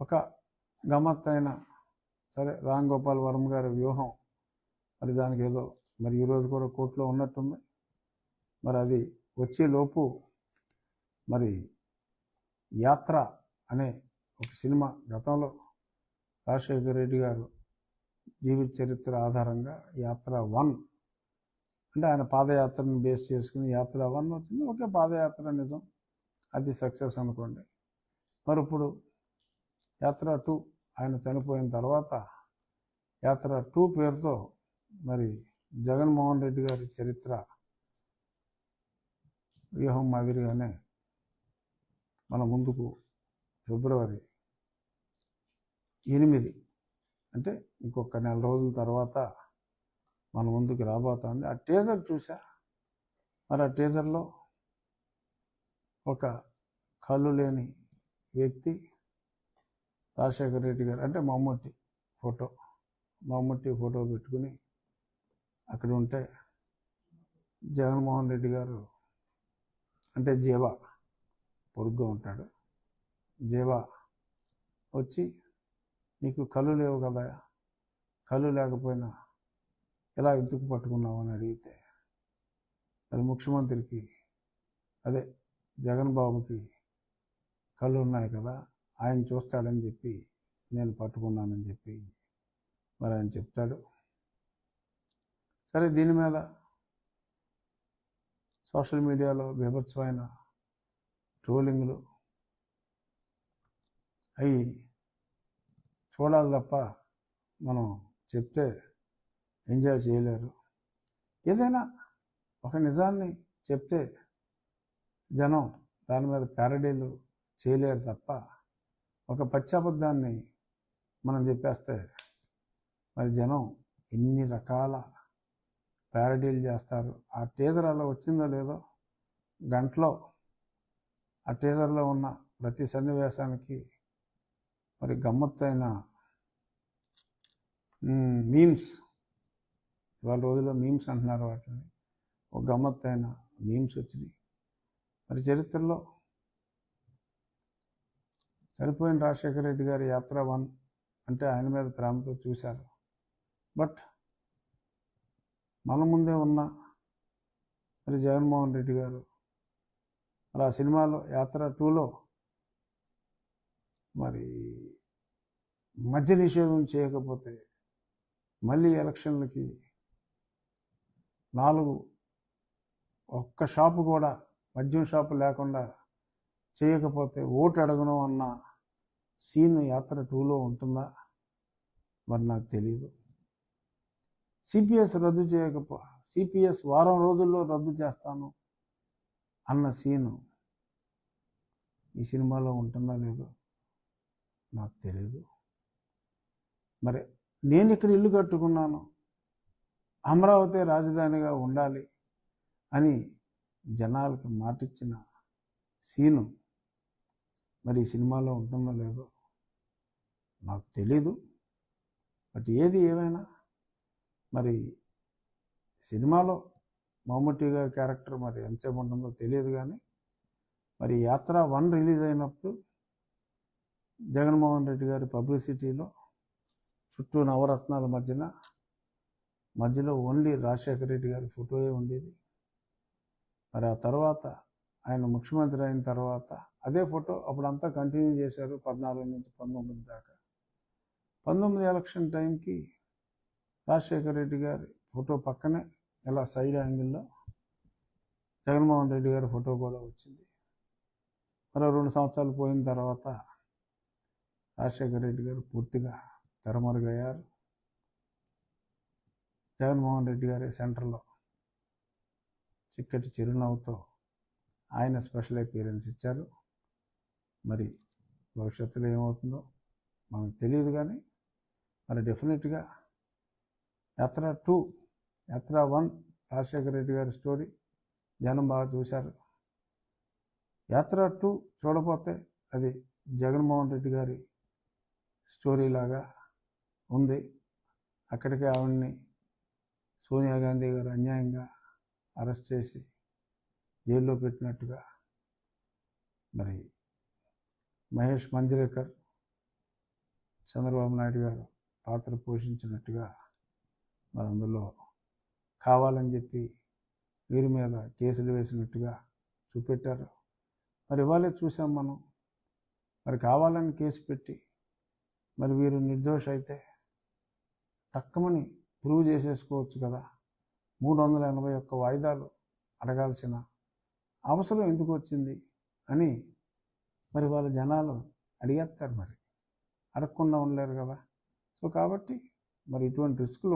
ఒక గమ్మత్తైన సరే రామ్ గోపాల్ వర్మ గారి వ్యూహం. మరి దానికి ఏదో మరి ఈరోజు కూడా కోర్టులో ఉన్నట్టుంది. మరి అది వచ్చేలోపు మరి యాత్ర అనే ఒక సినిమా గతంలో రాజశేఖర రెడ్డి గారు జీవిత చరిత్ర ఆధారంగా యాత్ర వన్ అంటే ఆయన పాదయాత్రను బేస్ చేసుకుని యాత్ర వన్ వచ్చింది. ఒకే పాదయాత్ర నిజం. అది సక్సెస్ అనుకోండి. మరి ఇప్పుడు యాత్ర టూ ఆయన చనిపోయిన తర్వాత యాత్ర టూ పేరుతో మరి జగన్మోహన్ రెడ్డి గారి చరిత్ర వ్యూహం మాదిరిగానే మన ముందుకు ఫిబ్రవరి ఎనిమిది అంటే ఇంకొక నెల రోజుల తర్వాత మన ముందుకు రాబోతోంది. ఆ టీజర్ చూసా మరి ఆ టీజర్లో ఒక కళ్ళు లేని వ్యక్తి రాజశేఖర రెడ్డి గారు అంటే మమ్మూటి ఫోటో మమ్మూటి ఫోటో పెట్టుకుని అక్కడ ఉంటే జగన్మోహన్ రెడ్డి గారు అంటే జీవా పొరుగ్గా ఉంటాడు. జీవా వచ్చి నీకు కళ్ళు లేవు కదా కళ్ళు లేకపోయినా ఎలా ఎందుకు పట్టుకున్నావు? అని అడిగితే మరి ముఖ్యమంత్రికి అదే జగన్ బాబుకి కళ్ళు ఉన్నాయి కదా ఆయన చూస్తాడని చెప్పి నేను పట్టుకున్నానని చెప్పి మరి ఆయన చెప్తాడు. సరే దీని మీద సోషల్ మీడియాలో బీభత్సమైన ట్రోలింగ్లు అవి చూడాలి తప్ప మనం చెప్తే ఎంజాయ్ చేయలేరు. ఏదైనా ఒక నిజాన్ని చెప్తే జనం దాని మీద ప్యారడీలు చేయలేరు తప్ప ఒక పచ్చాబద్ధాన్ని మనం చెప్పేస్తే మరి జనం ఎన్ని రకాల ప్యారడీలు చేస్తారు? ఆ టీజర్ అలా వచ్చిందో లేదో గంటలో ఆ టీజర్లో ఉన్న ప్రతి సన్నివేశానికి మరి గమ్మత్తైన మీమ్స్. ఇవాళ రోజుల్లో మీమ్స్ అంటున్నారు వాటిని. ఒక గమ్మత్తైన మీమ్స్ వచ్చినాయి. మరి చరిత్రలో చనిపోయిన రాజశేఖర రెడ్డి గారి యాత్ర వన్ అంటే ఆయన మీద ప్రేమతో చూశారు. బట్ మన ముందే ఉన్న మరి జగన్మోహన్ రెడ్డి గారు మరి ఆ సినిమాలో యాత్ర టూలో మరి మద్య నిషేధం చేయకపోతే మళ్ళీ ఎలక్షన్లకి నాలుగు ఒక్క షాపు కూడా మద్యం షాపు లేకుండా చేయకపోతే ఓటు అడగను అన్న సీన్ యాత్ర టూలో ఉంటుందా? మరి నాకు తెలియదు సిపిఎస్ రద్దు చేయకపో సిపిఎస్ వారం రోజుల్లో రద్దు చేస్తాను అన్న సీను ఈ సినిమాలో ఉంటుందా లేదో నాకు తెలియదు మరి నేను ఇక్కడ ఇల్లు కట్టుకున్నాను. అమరావతి రాజధానిగా ఉండాలి అని జనాలకి మాటిచ్చిన సీను మరి ఈ సినిమాలో ఉంటుందో లేదో నాకు తెలీదు. బట్ ఏది ఏమైనా మరి సినిమాలో మమ్మూటి గారి క్యారెక్టర్ మరి ఎంతసేపు ఉంటుందో తెలియదు కానీ మరి యాత్ర వన్ రిలీజ్ అయినప్పుడు జగన్మోహన్ రెడ్డి గారి పబ్లిసిటీలో చుట్టూ నవరత్నాల మధ్యన మధ్యలో ఓన్లీ రాజశేఖర రెడ్డి గారి ఫోటోయే ఉండేది. మరి ఆ తర్వాత ఆయన ముఖ్యమంత్రి అయిన తర్వాత అదే ఫోటో అప్పుడంతా కంటిన్యూ చేశారు పద్నాలుగు నుంచి పంతొమ్మిది దాకా. పంతొమ్మిది ఎలక్షన్ టైంకి రాజశేఖర రెడ్డి గారి ఫోటో పక్కనే ఇలా సైడ్ యాంగిల్లో జగన్మోహన్ రెడ్డి గారి ఫోటో కూడా వచ్చింది. మరో రెండు సంవత్సరాలు పోయిన తర్వాత రాజశేఖర్ రెడ్డి గారు పూర్తిగా తెరమరుగయ్యారు. జగన్మోహన్ రెడ్డి గారి సెంటర్లో చిక్కటి చిరునవ్వుతో ఆయన స్పెషల్ అపీరెన్స్ ఇచ్చారు. మరి భవిష్యత్తులో ఏమవుతుందో మనకు తెలియదు కానీ మరి డెఫినెట్గా యాత్ర టూ యాత్ర వన్ రాజశేఖర రెడ్డి గారి స్టోరీ జనం బాగా చూశారు. యాత్ర టూ చూడపోతే అది జగన్మోహన్ రెడ్డి గారి స్టోరీ లాగా ఉంది. అక్కడికి ఆవిడ్ని సోనియా గాంధీ గారు అన్యాయంగా అరెస్ట్ చేసి జైల్లో పెట్టినట్టుగా. మరి మహేష్ మంజ్రేకర్ చంద్రబాబు నాయుడు గారు పాత్ర పోషించినట్టుగా మరి అందులో కావాలని చెప్పి వీరి మీద కేసులు వేసినట్టుగా చూపెట్టారు. మరి ఇవాళే చూసాం మనం. మరి కావాలని కేసు పెట్టి మరి వీరు నిర్దోష అయితే టక్కమని ప్రూవ్ చేసేసుకోవచ్చు కదా. మూడు వందల ఎనభై ఒక్క వాయిదాలు అడగాల్సిన అవసరం ఎందుకు వచ్చింది అని మరి వాళ్ళ జనాలు అడిగేస్తారు మరి. అడగకుండా ఉండలేరు కదా. సో కాబట్టి మరి ఇటువంటి రిస్కులు